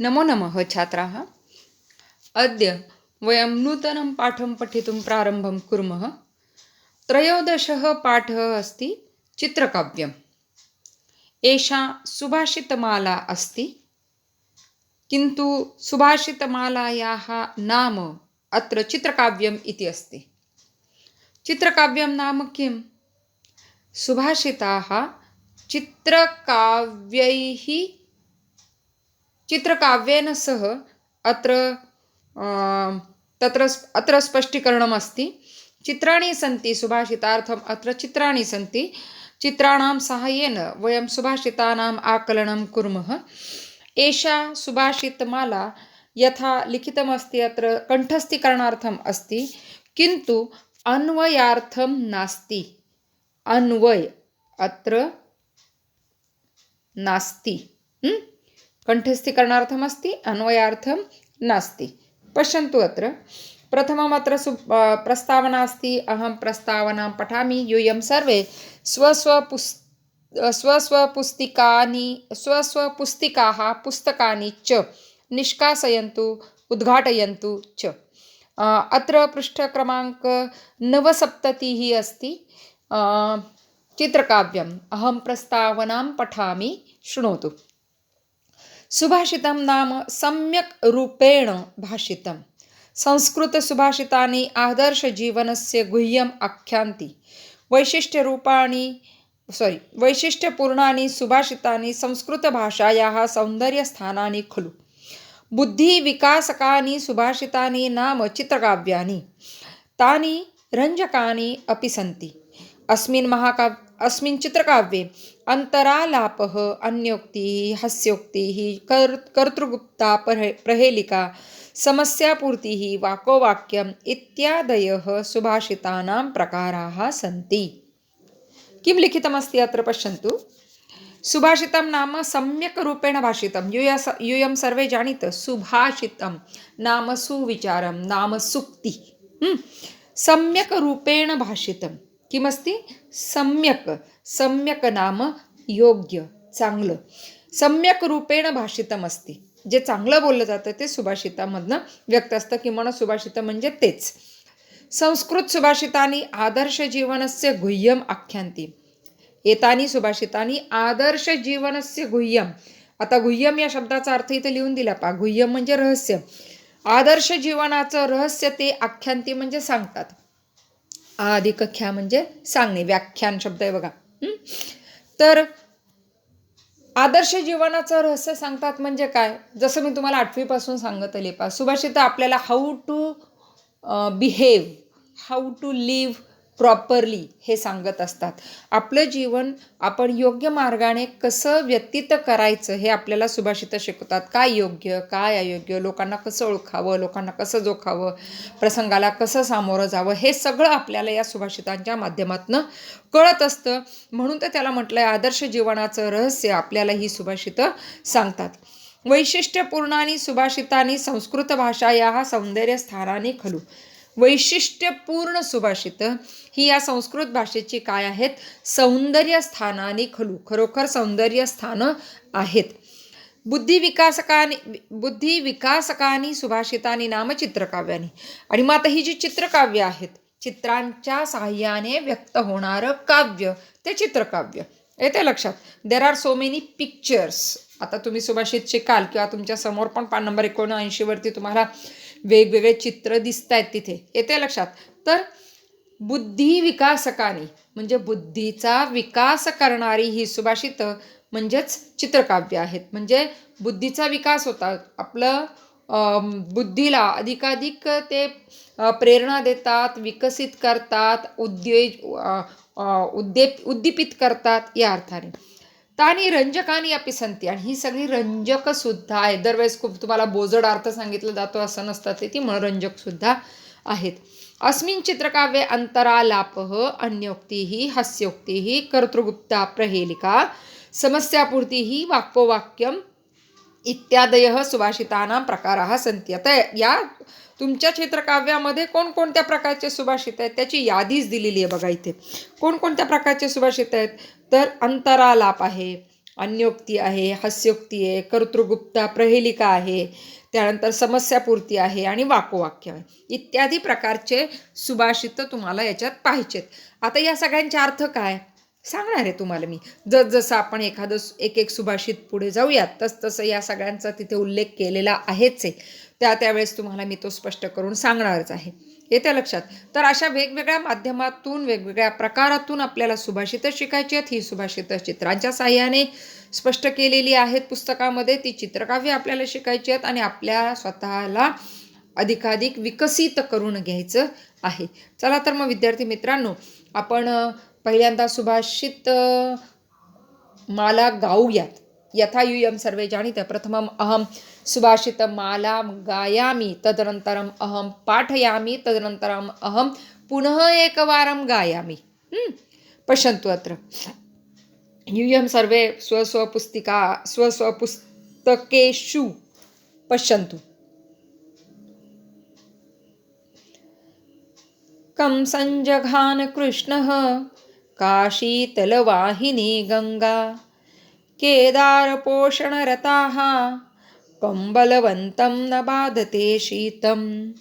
नमो नमः छात्राः। अद्य वयं नूतनं पाठं पठितुं प्रारम्भं कुर्मः। त्रयोदशः पाठः अस्ति चित्रकाव्यम्। एषा सुभाषितमाला अस्ति। किन्तु सुभाषितमालायाः नाम अत्र चित्रकाव्यम् इति अस्ति। चित्रकाव्यं नाम किं सुभाषिताः चित्रकाव्यैः चित्रकाव्येन सह अत्र तत्र अत्र स्पष्टीकरणमस्ति। चित्राणि सन्ति सुभाषितार्थम् अत्र चित्राणि सन्ति। चित्राणां सहाय्येन वयं सुभाषितानाम् आकलनं कुर्मः। एषा सुभाषितमाला यथा लिखितमस्ति अत्र कण्ठस्थीकरणार्थम् अस्ति किन्तु अन्वयार्थं नास्ति। अन्वय अत्र नास्ति। कण्ठस्थीकरणार्थमस्ति अन्वयार्थं नास्ति। पश्यन्तु अत्र। प्रथममत्र सु प्रस्तावना अस्ति। अहं प्रस्तावनां पठामि। यूयं सर्वे स्वस्वपुस् स्वस्वपुस्तिकानि स्वस्वपुस्तिकाः पुस्तकानि च निष्कासयन्तु उद्घाटयन्तु च। अत्र पृष्ठक्रमाङ्क नवसप्ततिः अस्ति। चित्रकाव्यम्। अहं प्रस्तावनां पठामि। शृणोतु। सुभाषितं नाम सम्यक् रूपेण भाषितं संस्कृतसुभाषितानि आदर्शजीवनस्य गुह्यम् आख्यान्ति। वैशिष्ट्यरूपाणि सारि वैशिष्ट्यपूर्णानि सुभाषितानि संस्कृतभाषायाः सौन्दर्यस्थानानि खलु। बुद्धिविकासकानि सुभाषितानि नाम चित्रकाव्यानि। तानि रञ्जकानि अपि सन्ति। अस्मिन् महाकाव्ये अस्मिन् चित्रकाव्ये अन्तरालापः अन्योक्तिः हास्योक्तिः कर् कर्तृगुप्ता प्रहे प्रहेलिका समस्यापूर्तिः वाकोवाक्यम् इत्यादयः सुभाषितानां प्रकाराः सन्ति। किं लिखितमस्ति अत्र पश्यन्तु? सुभाषितं नाम सम्यक् रूपेण भाषितं। यूय स यूयं सर्वे जानीत। सुभाषितं नाम सुविचारं नाम सुक्ति। सम्यक् रूपेण भाषितं। किमस्ति? सम्यक्। सम्यक नाम योग्य चांगलं. सम्यक रूपेण भाषितम असते जे चांगलं बोललं जातं ते सुभाषितामधनं व्यक्त असतं किंवा सुभाषित म्हणजे तेच. संस्कृत सुभाषितानी आदर्श जीवनस्य गुह्यम आख्यांती येतानी सुभाषितानी आदर्श जीवनस्य गुह्यम. आता गुह्यम या शब्दाचा अर्थ इथे लिहून दिला पा. गुह्यम म्हणजे रहस्य. आदर्श जीवनाचं रहस्य ते आख्यांती म्हणजे सांगतात. अधिक ख्या म्हणजे सांगणे. व्याख्यान शब्द आहे बघा. तर आदर्श जीवनाचं रहस्य सांगतात म्हणजे काय? जसं मी तुम्हाला आठवीपासून सांगत आले पा सुभाषित आपल्याला how to behave how to live properly हे सांगत असतात. आपलं जीवन आपण योग्य मार्गाने कसं व्यतीत करायचं हे आपल्याला सुभाषित शिकवतात. काय योग्य काय अयोग्य लोकांना कसं ओळखावं लोकांना कसं जोखावं प्रसंगाला कसं सामोरं जावं हे सगळं आपल्याला या सुभाषितांच्या माध्यमातून कळत असतं. म्हणून तर त्याला म्हटलं आहे आदर्श जीवनाचं रहस्य आपल्याला ही सुभाषितं सांगतात. वैशिष्ट्यपूर्ण आणि सुभाषितानी संस्कृत भाषा या सौंदर्य स्थानाने खलू. वैशिष्ट्यपूर्ण सुभाषित. ही या संस्कृत भाषेची काय आहेत? सौंदर्य स्थानाने खलू खरोखर सौंदर्य स्थानं आहेत बुद्धिविकासकानी बुद्धिविकासकानी सुभाषितानी नाम चित्रकाव्यानी आणि मग आता ही जी चित्रकाव्य आहेत चित्रांच्या साहाय्याने व्यक्त होणारं काव्य ते चित्रकाव्य. येते लक्षात? There are so many pictures आता तुम्ही सुभाषित शिकाल किंवा तुमच्यासमोर पण पान नंबर एकोणऐंशीवरती तुम्हाला वेगवेगळे चित्र दिसत आहेत तिथे. येते लक्षात. तर बुद्धी विकासकानी म्हणजे बुद्धीचा विकास करणारी ही सुभाषित म्हणजेच चित्रकाव्य आहेत. म्हणजे बुद्धीचा विकास होता. आपलं बुद्धीला अधिकाधिक ते प्रेरणा देतात विकसित करतात उद्योज उद्दे उद्दीपित करतात या अर्थाने. तानी रंजकानी अपि संती. आणि ही सगळी रंजकसुद्धा आहे दरवेळेस खूप तुम्हाला बोजड अर्थ सांगितलं जातो असं नसतं ते. ती मनोरंजकसुद्धा आहेत. अस्मिन चित्रकाव्ये अंतरालाप अन्योक्ती हास्योक्ती कर्तृगुप्ता प्रहेलिका समस्यापूर्ती वाक्पोवाक्यम इत्यादय सुभाषितानां प्रकाराः सन्ति. आता या तुमच्या क्षेत्रकाव्यामध्ये कोणकोणत्या प्रकारचे सुभाषित आहेत त्याची यादीच दिलेली आहे बघा इथे. कोणकोणत्या प्रकारचे सुभाषित आहेत? तर अंतरालाप आहे अन्योक्ती आहे हास्योक्ती आहे कर्तृगुप्ता प्रहेलिका आहे त्यानंतर समस्यापूर्ती आहे आणि वाकोवाक्य आहे. इत्यादी प्रकारचे सुभाषित तुम्हाला याच्यात पाहिजेत आता या सगळ्यांचे अर्थ काय? सांगणार आहे तुम्हाला मी. जसजसं आपण एखादं एक एक सुभाषित पुढे जाऊयात तस तसं या सगळ्यांचा तिथे उल्लेख केलेला आहेच आहे. त्या त्यावेळेस तुम्हाला मी तो स्पष्ट करून सांगणारच आहे. येत्या लक्षात. तर अशा वेगवेगळ्या माध्यमातून वेगवेगळ्या प्रकारातून आपल्याला सुभाषितं शिकायची आहेत. ही सुभाषितं चित्रांच्या साह्याने स्पष्ट केलेली आहेत पुस्तकामध्ये. ती चित्रकाव्य आपल्याला शिकायची आहेत आणि आपल्या स्वतःला अधिकाधिक विकसित करून घ्यायचं आहे. चला तर मग विद्यार्थी मित्रांनो आपण पहिल्यांदा सुभाषित माला गाऊयात. यथा यूयं सर्वे जानीते प्रथमम् अहं सुभाषितमालां गायामि तदनन्तरम् अहं पाठयामि तदनन्तरम् अहं पुनः एकवारं गायामि। पश्यन्तु अत्र। यूयं सर्वे स्वस्वपुस्तिका स्वस्वपुस्तकेषु पश्यन्तु। कंसञ्जघान कृष्णः काशीतलवाहिनी गङ्गा केदारपोषणरताः कम्बलवन्तं न बाधते शीतम्।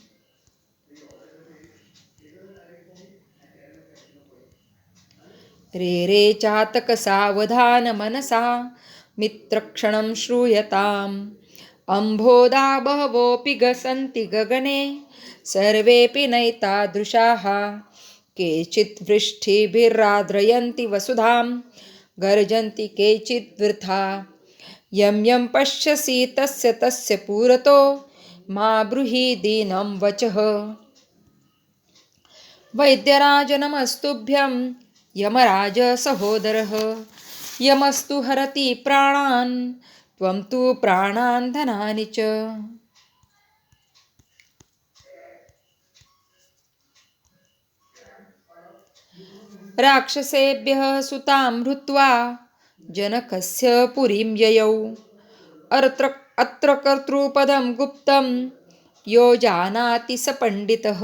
रे रे चातकसावधानमनसा मित्रक्षणं श्रूयताम्। अम्भोदा बहवोऽपि गसन्ति गगने सर्वेऽपि नैतादृशाः। केचित् वृष्टिभिराद्रयन्ति वसुधां गर्जन्ति केचित् वृथा। यं यं पश्यसि तस्य तस्य पुरतो मा ब्रूहि दीनं वचः। वैद्यराजनमस्तुभ्यं यमराजसहोदरः यमस्तु हरति प्राणान् त्वं तु प्राणान् धनानि च। राक्षसेभ्यः सुतां हृत्वा जनकस्य पुरीं ययौ। अत्र अत्र कर्तृपदं गुप्तं यो जानाति स पण्डितः।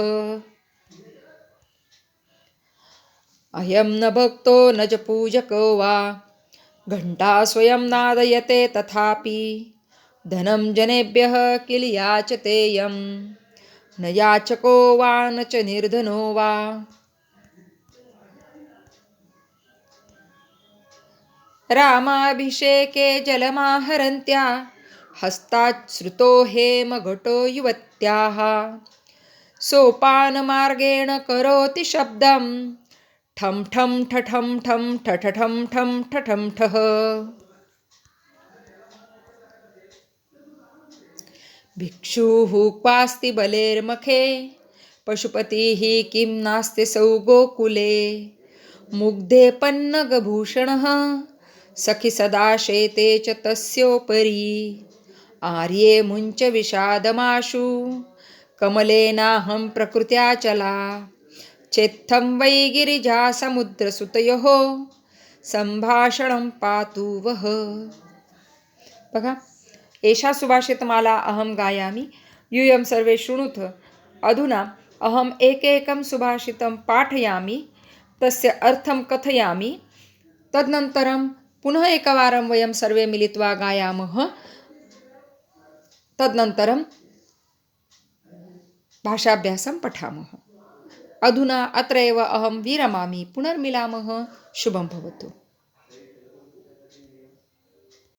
अयं न भक्तो न च पूजको वा घण्टा स्वयं नादयते तथापि धनं जनेभ्यः किल याचतेयं न याचको वा न च निर्धनो वा। रामाभिषेके जलमाहरन्त्या हस्तात् श्रुतो हेमघटो युवत्याः। सोपानमार्गेण करोति शब्दं ठं ठं ठठं ठं ठठठं ठं ठठं ठः। भिक्षुः क्वास्ति बलेर्मखे पशुपतिः किं नास्ति सौ गोकुले मुग्धे पन्नगभूषणः सखि सदा शेते च तस्योपरि। आर्ये मुञ्च विषादमाशु। कमलेनाहं प्रकृत्याचला चेत्थं वै गिरिजासमुद्रसुतयोः सम्भाषणं पातु वः। बघा एषा सुभाषितमाला अहं गायामि। यूयं सर्वे शृणुथ। अधुना अहम् एकैकं सुभाषितं पाठयामि। तस्य अर्थं कथयामि। तदनन्तरं पुनः एकवारं वयं सर्वे मिलित्वा गायामः। तदनन्तरं भाषाभ्यासं पठामः। अधुना अत्र एव अहं विरमामि पुनर्मिलामः। शुभं भवतु।